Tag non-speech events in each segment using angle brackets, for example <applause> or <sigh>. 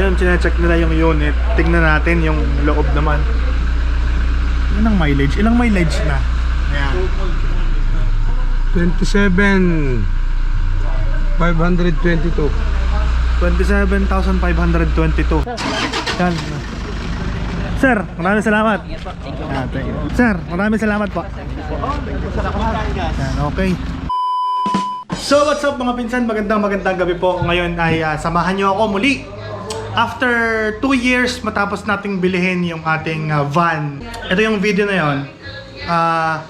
ayun, chinecheck nila yung unit. Tingnan natin yung loob naman. Yan ang mileage. Ilang mileage na? Ayan. 27 522 27,522. Yan. Sir, maraming salamat. You. Sir, maraming salamat po. Yan, okay. So what's up mga pinsan? Magandang magandang gabi po. Ngayon ay ah, samahan niyo ako muli. After 2 years matapos nating bilihin yung ating ah, van. Ito yung video na yon. Ah,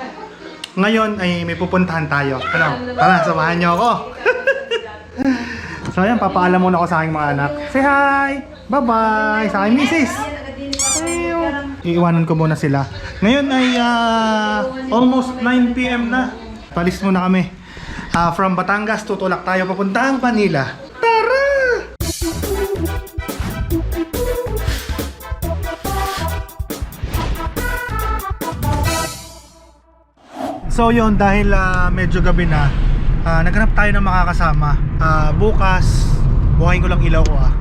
ngayon ay may pupuntahan tayo. Ano? Tara, samahan niyo ako. <laughs> So ayan, papaalam muna ako sa aking mga anak. Say hi! Bye-bye! Sa aking misis! Iiwanan ko muna sila. Ngayon ay ah, almost 9pm na. Palis muna kami. Ah, from Batangas, tutulak tayo papuntang Manila. So yun, dahil ah, medyo gabi na, ah, naghanap tayo ng makakasama. Ah, bukas, buhayin ko lang ilaw ko ah.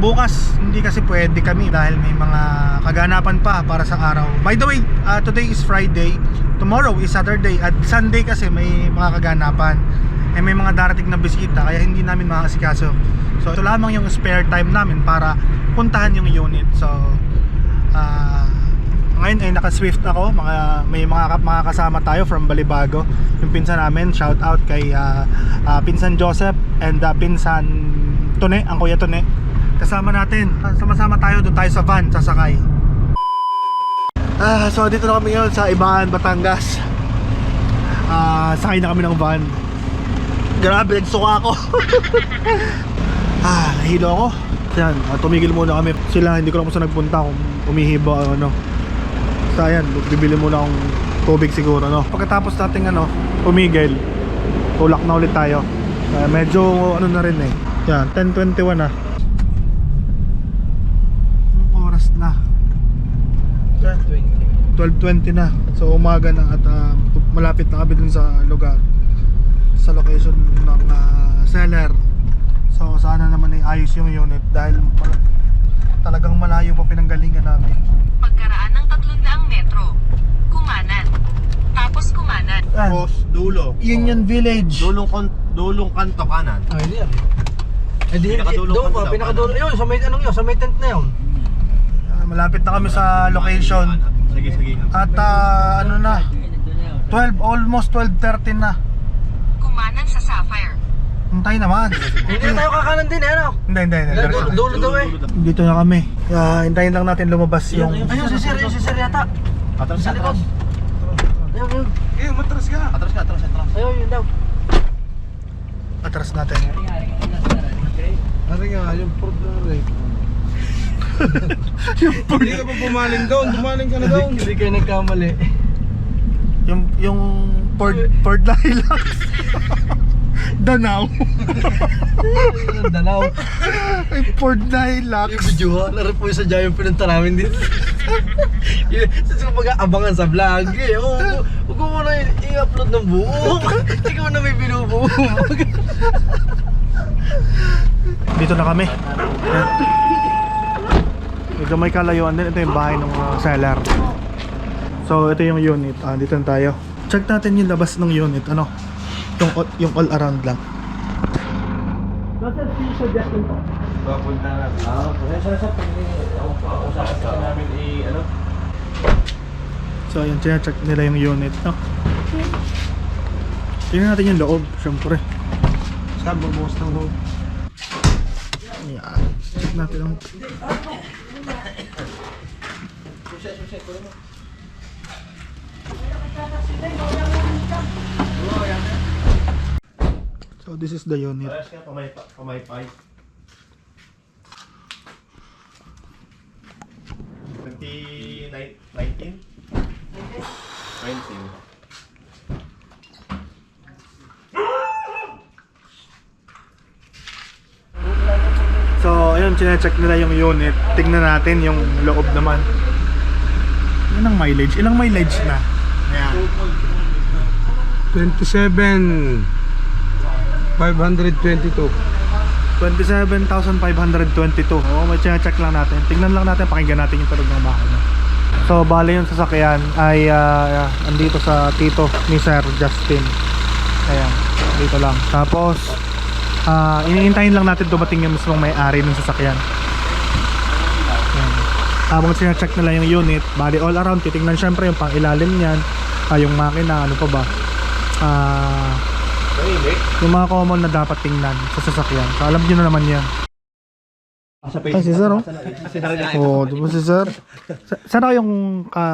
Bukas, hindi kasi pwede kami dahil may mga kaganapan pa para sa araw. By the way, ah, today is Friday, tomorrow is Saturday, at Sunday kasi may mga kaganapan. Eh may mga darating na bisita, kaya hindi namin makakasikaso. So ito lamang yung spare time namin para puntahan yung unit. So, ah, ngayon ay naka-swift ako. Mga may mga mga kasama tayo from Balibago. Yung pinsan namin shout out kay ah, ah, pinsan Joseph and ah, pinsan Tone ang kuya Tone kasama natin. Sama-sama tayo doon tayo sa van sasakay. Ah so dito na kami ngayon sa Ibaan Batangas. Ah sakay na kami ng van. Grabe nagsuka ako. <laughs> Ah nahilo ako. Yan tumigil muna kami. Sila hindi ko lang kung saan nagpunta kung umihiba ano Basta yan, bibili muna akong tubig siguro no. Pagkatapos nating ano, pumigil, tulak na ulit tayo. Kaya medyo ano na rin eh. Yan, 10.21 na. Anong oras na? 12.20 na. So umaga na at ah, malapit na kami dun sa lugar. Sa location ng ah, seller. So sana naman ay ayos yung unit dahil talagang malayo pa pinanggalingan namin. Pagkaraan ng 300 metro, kumanan. Tapos kumanan. Yan. Tapos dulo. Union Village. Dulong kon dulong kanto kanan. Ay, hindi yan. Eh di, Pinakadulo doon pa, daw, pinakadulo. Yun, sa may, anong yun, sa may tent na yun. Ah, malapit na kami sa location. Sige, sige. At ah, ano na, 12, almost 12.30 na. Kumanan sa Sapphire. Hintay naman. Hindi na tayo kakanan din eh, ano? Hindi, hindi, hindi. Dulo, dulo daw eh. Dito na kami. Ah, hintayin lang natin lumabas yung... Ayun, si Sir, yun, si Sir yata. Atras Sa likod. atras. Ayun, yun. Eh, matras ka. Atras ka, atras, atras. Ayun, yun daw. Atras natin. Ano nga, yung port na rin. Hindi ka pa pumaling doon, pumaling ka na doon. Hindi kayo nagkamali. Yung, yung Ford, Ford Hilux. Danaw. Ang dalaw. Ay, Ford Hilux. Yung videohan na rin po yung sadya yung pinunta namin dito. <laughs> Sa pag-aabangan sa vlog eh. Oo, Huwag mo i- i-upload ng buo. <laughs> Ikaw na may binubuo. Dito na kami. Medyo may kalayuan din. Ito yung bahay ng uh, seller. So, ito yung unit. Ah, dito na tayo. Check natin yung labas ng unit. Ano? Yung, all- yung all around lang. Nasa yung suggestion ko? Papunta na. Ah, sa sa usapan namin i ano. So ayun, check nila yung unit, no? Tingnan natin yung loob, syempre. Saan babawas ng loob? Ayan, check natin ang... So this is the unit. Pamaypay. 2019? painting. So, ayun, chinecheck nila yung unit. Tignan natin yung loob naman. Yan ang mileage. Ilang mileage na? Ayan. 27 522 27,522 Oo, may check lang natin Tignan lang natin, pakinggan natin yung tulog ng makina So, bale yung sasakyan ay ah, andito sa tito ni Sir Justin. Ayan, dito lang. Tapos, ah iniintayin lang natin dumating yung mismong may-ari ng sasakyan. Ayan. Habang sinacheck nila yung unit, bali all around, titingnan syempre yung pang ilalim niyan, ah, yung makina, ano pa ba. Ah, yung mga common na dapat tingnan sa sasakyan. So, alam niyo na naman yan. Ay, si Sir, oh. Oo, di ba si Sir? Sa- Saan ako yung ka...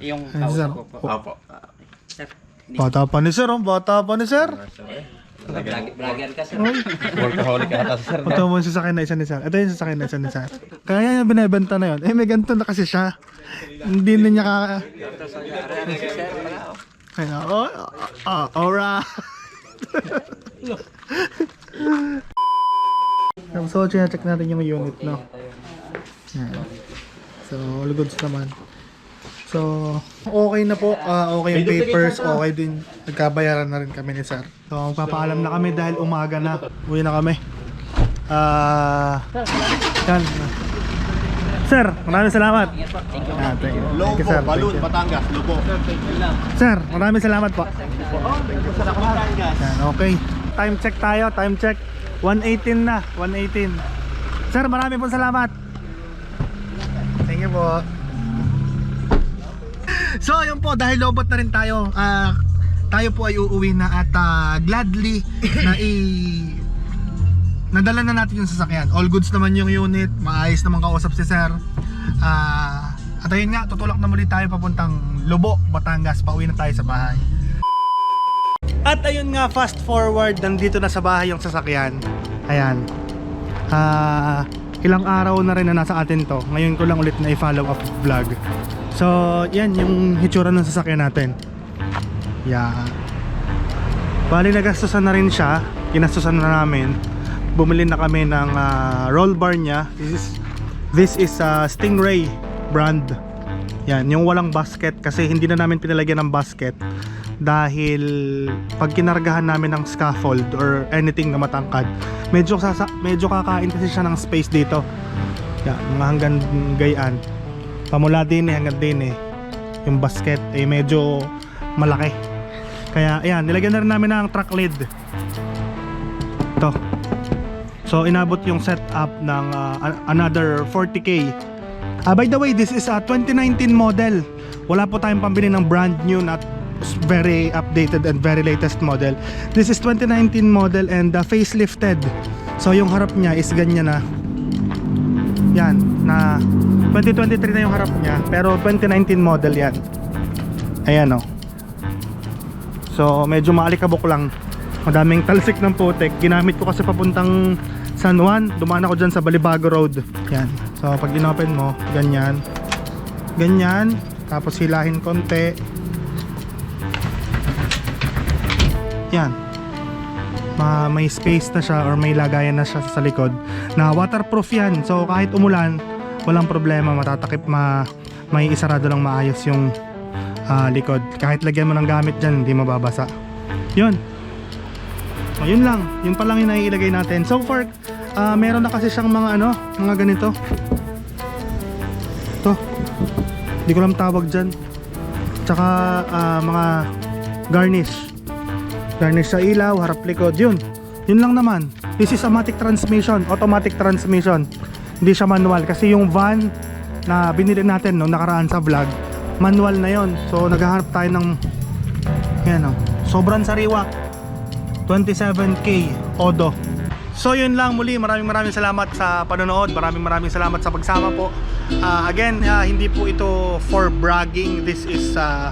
Yung Ay, si Sir. kausap ko po. Oh. Bata pa ni Sir, oh. Bata pa ni Sir. Vlog- Vlogger ka sir. Workaholic ka ata sir. Ito mo yung sasakyan na isa ni Sir. Ito yung sasakyan na isa ni Sir. Kaya yung binibenta na yun. Eh, may ganito na kasi siya. Hindi na niya ka... Kaya, oh, oh, oh, alright. So, check natin yung unit, no? Yan. So, all goods naman. So, okay na po. Ah, okay yung papers. Okay din. Nagkabayaran na rin kami ni Sir. So, magpapaalam na kami dahil umaga na. Uwi na kami. Ah, yan. Sir, maraming salamat. Ah, thank you. Thank you, sir. Thank you. Batangas, Lobo. Sir, maraming salamat po. Yan, okay. Time check tayo, time check. 118 na, 118. Sir, maraming po salamat. Thank you po. So, yun po, dahil lobot na rin tayo, ah, tayo po ay uuwi na at ah, gladly na i nadala na natin yung sasakyan. All goods naman yung unit, maayos naman kausap si sir. Ah, at ayun nga, tutulak na muli tayo papuntang Lobo, Batangas. Pauwi na tayo sa bahay. At ayun nga, fast forward, nandito na sa bahay yung sasakyan. Ayan. Ah, ilang araw na rin na nasa atin to. Ngayon ko lang ulit na i-follow up vlog. So, yan yung hitsura ng sasakyan natin. Yeah. Bali nagastusan na rin siya. Ginastusan na namin. Bumili na kami ng ah, roll bar niya. This is this is a Stingray brand. Yan, yung walang basket kasi hindi na namin pinalagyan ng basket dahil pag kinargahan namin ng scaffold or anything na matangkad, medyo sasa, medyo kakain kasi siya ng space dito. Yan, mga hanggang gayaan. Pamula din eh, hanggang din eh. Yung basket eh medyo malaki. Kaya ayan, nilagyan na rin namin ng truck lid. Ito. So inabot yung setup ng uh, another 40k. Ah, by the way, this is a 2019 model. Wala po tayong pambili ng brand new not very updated and very latest model. This is 2019 model and uh, facelifted. So yung harap niya is ganyan na. Yan, na 2023 na yung harap niya, pero 2019 model yan. Ayan oh. So medyo maalikabok lang. Madaming talsik ng putek. Ginamit ko kasi papuntang San Juan. Dumaan ako dyan sa Balibago Road. Yan. So pag inopen mo, ganyan. Ganyan. Tapos hilahin konti. Yan. Ma may space na siya or may lagayan na siya sa likod na waterproof yan. So kahit umulan, walang problema. Matatakip ma may isarado lang maayos yung ah, likod. Kahit lagyan mo ng gamit dyan, hindi mababasa. Yun. So, lang. Yun pa lang yung naiilagay natin. So far, ah, meron na kasi siyang mga ano, mga ganito. Ito. Hindi ko lang tawag dyan. Tsaka ah, mga garnish. Garnish sa ilaw, harap likod. Yun. Yun lang naman. This is automatic transmission. Automatic transmission. Hindi siya manual. Kasi yung van na binili natin no, nakaraan sa vlog, manual na yon. So naghahanap tayo ng yan o. Sobrang sariwa. 27k Odo. So yun lang muli, maraming maraming salamat sa panonood, maraming maraming salamat sa pagsama po. Ah, again, ah, hindi po ito for bragging, this is ah,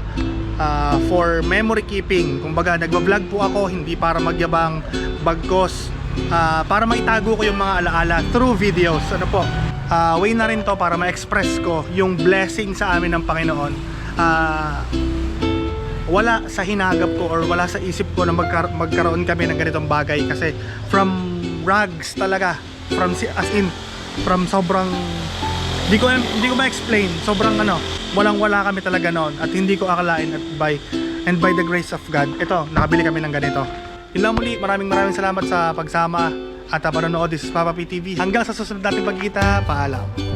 ah, for memory keeping. Kumbaga, nagba-vlog po ako hindi para magyabang bagkos, ah, para maitago ko yung mga alaala through videos. Ano po? Ah, way na rin to para ma-express ko yung blessing sa amin ng Panginoon. Ah, wala sa hinagap ko or wala sa isip ko na magkar- magkaroon kami ng ganitong bagay kasi from rags talaga from as in from sobrang hindi ko hindi ko ma-explain sobrang ano walang wala kami talaga noon at hindi ko akalain at by and by the grace of God ito nakabili kami ng ganito yun lang muli maraming maraming salamat sa pagsama at panonood. This is Papa P TV. Hanggang sa susunod natin pagkita, paalam.